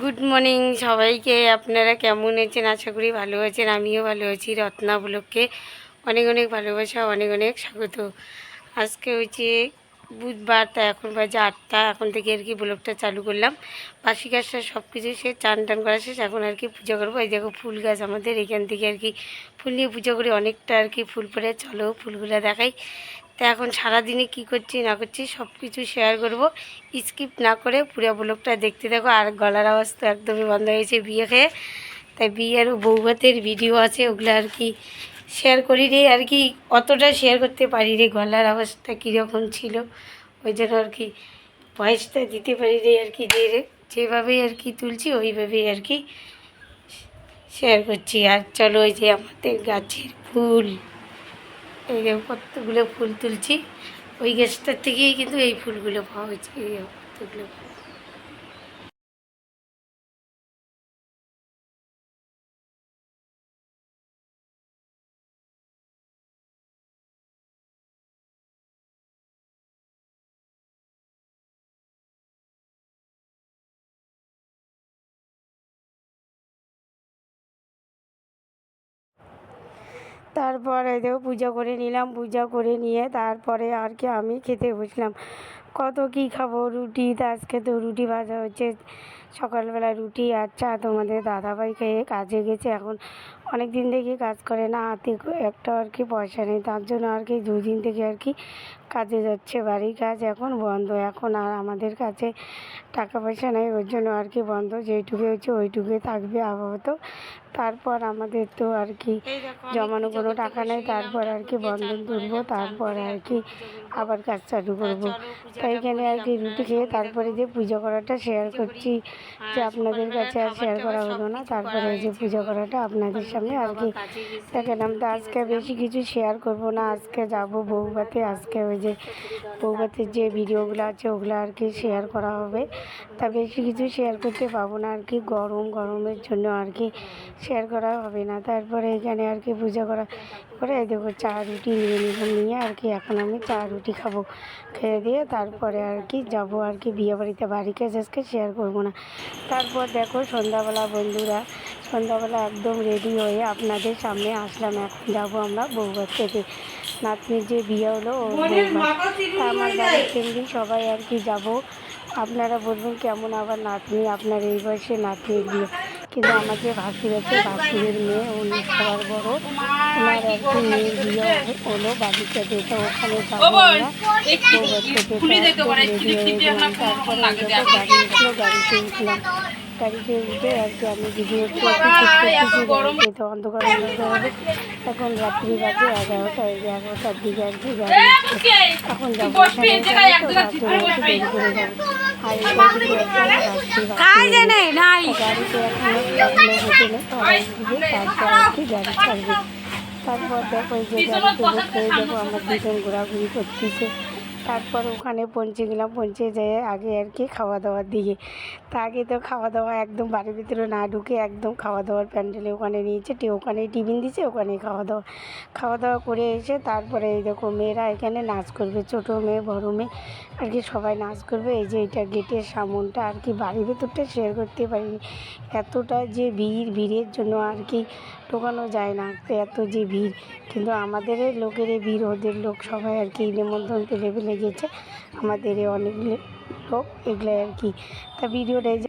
Good morning সবাইকে। আপনারা কেমন আছেন? আশা করি ভালো আছেন। আমিও ভালো আছি। রত্না ব্লককে অনেক অনেক ভালোবাসা, অনেক অনেক স্বাগত। আজকে হচ্ছে বুধবার, তা এখন বাজে আটটা। এখন থেকে আর কি ব্লকটা চালু করলাম। বাসি গাছটা সব কিছু সে চান টান করা শেষ। এখন আর কি পুজো করব। এই দেখো ফুল গাছ আমাদের। এখান থেকে আর কি ফুল নিয়ে পুজো করি। অনেকটা আর কি ফুল পরে চলো ফুলগুলো দেখাই। তো এখন সারাদিনে কি করছি, না করছি সব কিছু শেয়ার করব। স্কিপ না করে পুরো ব্লগটা দেখতে থাকো। আর গলার আওয়াজ তো একদমই বন্ধ হয়েছে বিয়ে খেয়ে। তাই বিয়ের বৌভাতের ভিডিও আছে, ওগুলো আর কি শেয়ার করি রে। আর কি অতটা শেয়ার করতে পারি রে, গলার আওয়াজটা কীরকম ছিল। ওই জন্য আর কি ভয়েসটা দিতে পারি রে আর কি। যে যেভাবে আর কি তুলছি, ওইভাবেই আর কি শেয়ার করছি। আর চলো ওই যে আমাদের গাছের ফুল। এই কতগুলো ফুল তুলছি, ওই গাছটার থেকেই কিন্তু এই ফুলগুলো পাওয়া হয়েছে এই কতগুলো ফুল। তারপরে দেখো পূজা করে নিলাম, পূজা করে নিয়ে তারপরে আর কি আমি খেতে বসলাম। কত কি খাব? রুটি, তো আজকে তো রুটি ভাজা হচ্ছে। সকালবেলা রুটি চা তোমাদের দাদাভাই খেয়ে কাজে গেছে এখন। অনেক দিন থেকে কাজ করে না, হাতে একটা আর কি পয়সা নেই, তার জন্য আর কি দুই দিন থেকে আর কি কাজে যাচ্ছে। বাড়ির কাজ এখন বন্ধ, এখন আর আমাদের কাছে টাকা পয়সা নেই, ওর জন্য আর কি বন্ধ। যেইটুকু হচ্ছে ওইটুকুই থাকবে আপাতত। তারপর আমাদের তো আর কি জমানো কোনো টাকা নেই তারপর আর কি বন্ধন তুলবো তারপর আর কি আবার কাজ চালু করব। তাই এখানে আর কি রুটি খেয়ে তারপরে যে পুজো করাটা শেয়ার করছি যে আপনাদের কাছে আর শেয়ার করা হলো না তারপরে এই যে পুজো করাটা আপনাদের সামনে আর কি দেখালাম তো আজকে বেশি কিছু শেয়ার করব না আজকে যাব বউবাতে আজকে ওই যে বউবাতের যে ভিডিওগুলো আছে ওগুলো আর কি শেয়ার করা হবে। তা বেশি কিছু শেয়ার করতে পাবো না আর কি গরম গরমের জন্য আর কি শেয়ার করা হবে না। তারপরে এখানে আর কি পুজো করা করে এই দেখো চা রুটি নিয়ে নিব নিয়ে আর কি এখন আমি চা রুটি খাব। খেয়ে দিয়ে তারপরে আর কি যাব আর কি বিয়ে বাড়িতে বাড়ি কাজ আজকে শেয়ার করব না। তারপর দেখো সন্ধ্যাবেলা বন্ধুরা সন্ধ্যাবেলা একদম রেডি হয়ে আপনাদের সামনে আসলাম। এখন যাব আমরা বউঘর থেকে নাতনির যে বিয়ে হলো ও আমার বাড়ির ফ্যামিলি সবাই আর কি যাব। আপনারা বলবেন কেমন আবার নাতনি আপনার এই বয়সে নাতনির বিয়ে। কিন্তু আমার যে ভাসুর আছে ভাসুরের মেয়ে উনি সবার বড়। ওনার একটি মেয়ের বিয়ে হলো বাড়িতে যেটা ওখানে যাব আমরা। তো তারপরে গাড়ি উঠল গাড়িতে উঠলাম গাড়িতে উঠে আর কি আমি ভিডিও গাড়িতে তো অন্ধকার এখন রাত্রি বাজে এগারোটা এই এগারোটার দিকে আর কি গাড়ি এখন যাব গাড়িতে এখন হোটেলে সবাই তারপর আর গাড়ি ছাড়বে। তারপর দেখো যে গাড়িতে বসে দেখো আমার দুজন ঘোরাঘুরি করতেছে তারপর ওখানে পৌঁছে গেলাম পৌঁছে যেয়ে আগে আর কি খাওয়া দাওয়ার দিকে। তা আগে তো খাওয়া দাওয়া একদম বাড়ির ভিতরে না ঢুকে একদম খাওয়া দাওয়ার প্যান্ডেলে ওখানে নিয়েছে ওখানে টিফিন দিছে, ওখানে খাওয়া দাওয়া খাওয়া দাওয়া করে এসে তারপরে এই দেখো মেয়েরা এখানে নাচ করবে, ছোটো মেয়ে, বড় মেয়ে, আর কি সবাই নাচ করবে। এই যে এটা গেটের সামনটা আর কি বাড়ির ভেতরটা শেয়ার করতে পারিনি। এতটা যে ভিড়, ভিড়ের জন্য আর কি ঢোকানো যায় না, এত যে ভিড়। কিন্তু আমাদের লোকের ভিড়, ওদের লোক সবাই আর কি নিমন্ত্রণ পেলে পেলে গেছে। আমাদের অনেক লোক এগুলো আর কি। তা ভিডিওটা এই যে